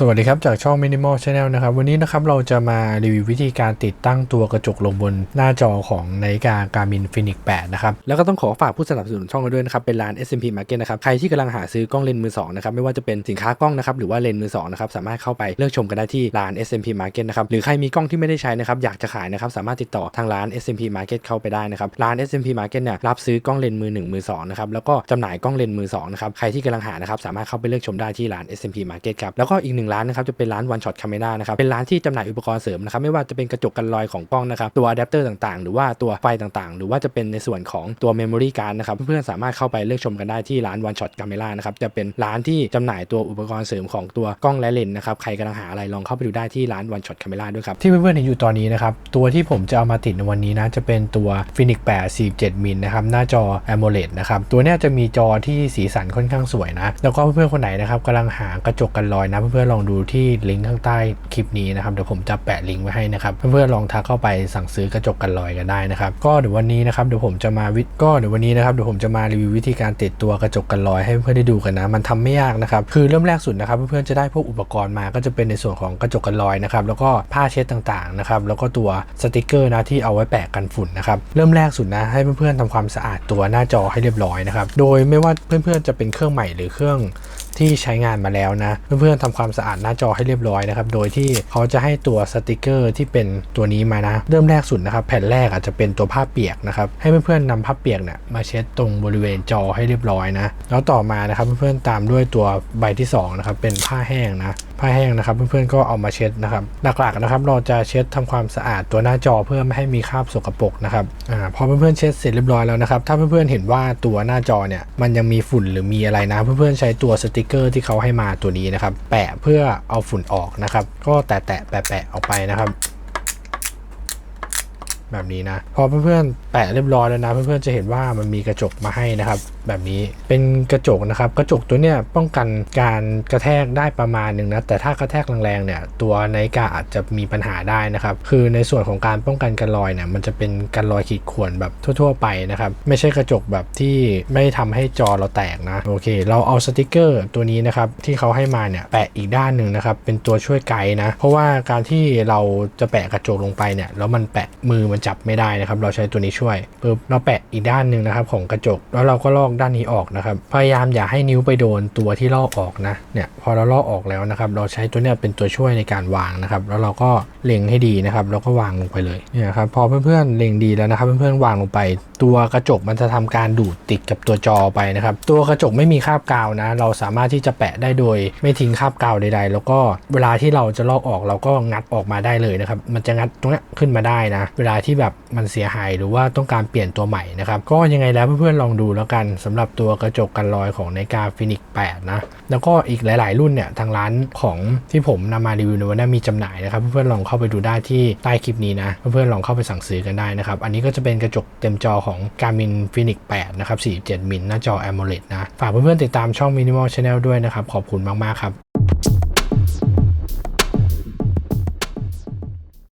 สวัสดีครับ จากช่อง Minimal Channel นะครับ วันนี้นะครับเราจะมารีวิววิธีการติดตั้งตัวกระจกลงบนหน้าจอของนาฬิกา Garmin Fenix 8 นะครับ แล้วก็ต้องขอฝากผู้สนับสนุนช่องกันด้วยนะครับ เป็นร้าน S&P Market นะครับ ใครที่กำลังหาซื้อกล้องเลนส์มือสองนะครับ ไม่ว่าจะเป็นสินค้ากล้องนะครับ หรือว่าเลนส์มือสองนะครับ สามารถเข้าไปเลือกชมกันได้ที่ร้าน S&P Market นะครับ หรือใครมีกล้องที่ไม่ได้ใช้นะครับ อยากจะขายนะครับ สามารถติดต่อทางร้าน S&P Market เข้าไปได้นะครับ ร้าน S&P Market เนี่ยรับซื้อกล้องเลนส์มือหนึ่งมือสองนะครับแล้วก็จำหน่ายกล้องเลนส์มือสองนะครับใครที่กำลังหานะครับสามารถเข้าไปเลือกชมได้ที่ร้าน S&P Market ครับแล้วก็อีกหนึ่งร้านนะครับจะเป็นร้าน One Shot Camera นะครับเป็นร้านที่จำหน่ายอุปกรณ์เสริมนะครับไม่ว่าจะเป็นกระจกกันรอยของกล้องนะครับตัวอะแดปเตอร์ต่างๆ หรือว่าตัวไฟต่างๆ หรือว่าจะเป็นในส่วนของตัว Memory Card นะครับเพื่อนๆสามารถเข้าไปเลือกชมกันได้ที่ร้าน One Shot Camera นะครับจะเป็นร้านที่จำหน่ายตัวอุปกรณ์เสริมของตัวกล้องและเลนส์นะครับใครกำลังหาอะไรลองเข้าไปดูได้ที่ร้าน One Shot Camera ด้วยครับที่เพื่อนๆเห็นอยู่ตอนนี้นะครับตัวที่ผมจะเอามาติดในวันนี้นะจะเป็นตัว Phoenix 8 47มิลนะครับหน้าจอ AMOLED นะครับตัวเนี้ยจะมีจอที่สีสันค่อนข้างสวยนะแล้วก็เพื่อนๆคนไหนนะครับกำลังหากระจกกันรอยนะเพื่อนๆลองดูที่ลิงก์ข้างใต้คลิปนี้นะครับเดี๋ยวผมจะแปะลิงก์ไว้ให้นะครับเพื่อนๆลองทักเข้าไปสั่งซื้อกระจกกันรอยกันได้นะครับก็เดี๋ยววันนี้นะครับเดี๋ยวผมจะมาวิก็เดี๋ยววันนี้นะครับเดี๋ยวผมจะมารีวิววิธีการติดตัวกระจกกันรอยให้เพื่อนๆได้ดูกันนะ มันทำไม่ยากนะครับคือเริ่มแรกสุดนะครับเพื่อนๆจะได้พวกอุปกรณ์มาก็จะเป็นในส่วนของกระจกกันรอยนะครับแล้วก็ผ้าเช็ดต่างๆนะครับแล้วก็ตัวสติกเกอร์นะที่เอาไว้แปะกันฝุ่นนะครับเริ่มแรกสุดนะให้เพื่อนๆทำความสะอาดตัวหน้าจอให้เรียบร้อยนะครับโดยไม่ว่าเพื่อนๆจะเป็นเครื่องใหม่หรือเครื่อง ที่ใช้งานมาแล้วนะ เพื่อนๆทำความสะอาดหน้าจอให้เรียบร้อยนะครับ โดยที่เขาจะให้ตัวสติกเกอร์ที่เป็นตัวนี้มานะ เริ่มแรกสุดนะครับ แผ่นแรกอาจจะเป็นตัวผ้าเปียกนะครับ ให้เพื่อนๆนำผ้าเปียกเนี่ยมาเช็ดตรงบริเวณจอให้เรียบร้อยนะ แล้วต่อมานะครับเพื่อนๆตามด้วยตัวใบที่สองนะครับเป็นผ้าแห้งนะ ผ้าแห้งนะครับ เพื่อนๆก็เอามาเช็ดนะครับ หลักๆนะครับ เราจะเช็ดทำความสะอาดตัวหน้าจอเพื่อไม่ให้มีคราบสกปรกนะครับอ่าพอเพื่อนๆเช็ดเสร็จเรียบร้อยแล้วนะครับ ถ้าเพื่อนๆเห็นว่าตัวหน้าจอเนี่ยมันยังมีฝุ่นหรือมีอะไรนะเพื่อนๆใช้ตัวสติกเกอร์ที่เขาให้มาตัวนี้นะครับ แปะเพื่อเอาฝุ่นออกนะครับ ก็แตะๆแปะๆออกไปนะครับ แบบนี้นะ พอเพื่อนๆแปะเรียบร้อยแล้วนะเพื่อนๆจะเห็นว่ามันมีกระจกมาให้นะครับ แบบนี้เป็นกระจกนะครับ กระจกตัวเนี้ยป้องกันการกระแทกได้ประมาณหนึ่งนะแต่ถ้ากระแทกแรงๆเนี่ยตัวนาฬิกาอาจจะมีปัญหาได้นะครับ คือในส่วนของการป้องกันการลอยเนี่ยมันจะเป็นการลอยขีดข่วนแบบทั่ว ๆ ไปนะครับ ไม่ใช่กระจกแบบที่ไม่ทำให้จอเราแตกนะโอเค เราเอาสติกเกอร์ตัวนี้นะครับที่เขาให้มาเนี่ยแปะอีกด้านหนึ่งนะครับเป็นตัวช่วยไกด์นะเพราะว่าการที่เราจะแปะกระจกลงไปเนี่ยแล้วมันแปะมือมันจับไม่ได้นะครับ เราใช้ตัวนี้ช่วยปึ๊บเราแปะอีกด้านหนึ่งนะครับของกระจก แล้วเราก็ลอกด้านนี้ออกนะครับ พยายามอย่าให้นิ้วไปโดนตัวที่ลอกออกนะ เนี่ยพอเราลอกออกแล้วนะครับ เราใช้ตัวเนี้ยเป็นตัวช่วยในการวางนะครับ แล้วเราก็เล็งให้ดีนะครับ แล้วก็วางลงไปเลย เนี่ยครับ พอเพื่อนๆเล็งดีแล้วนะครับ เพื่อนๆวางลงไป ตัวกระจกมันจะทำการดูดติดกับตัวจอไปนะครับ ตัวกระจกไม่มีคราบกาวนะ เราสามารถที่จะแปะได้โดย ไม่ทิ้งคราบกาวใด ๆ แล้วก็เวลาที่เราจะลอกออกเราก็งัดออกมาได้เลยนะครับ มันจะงัดตรงนี้ขึ้นมาได้นะ เวลาที่แบบมันเสียหายหรือว่าต้องการเปลี่ยนตัวใหม่นะครับก็ยังไงแล้วเพื่อนๆลองดูแล้วกันสำหรับตัวกระจกกันรอยของนาฬิกาฟินิก8นะแล้วก็อีกหลาย ๆ รุ่นเนี่ยทางร้านของที่ผมนำมารีวิวในวันนี้มีจำหน่ายนะครับเพื่อนๆลองเข้าไปดูได้ที่ใต้คลิปนี้นะเพื่อนๆลองเข้าไปสั่งซื้อกันได้นะครับอันนี้ก็จะเป็นกระจกเต็มจอของ Garmin Phoenix 8นะครับ47มิลหน้าจอ AMOLED นะฝากเพื่อนๆติดตามช่อง Minimal Channel ด้วยนะครับขอบคุณมากๆครับ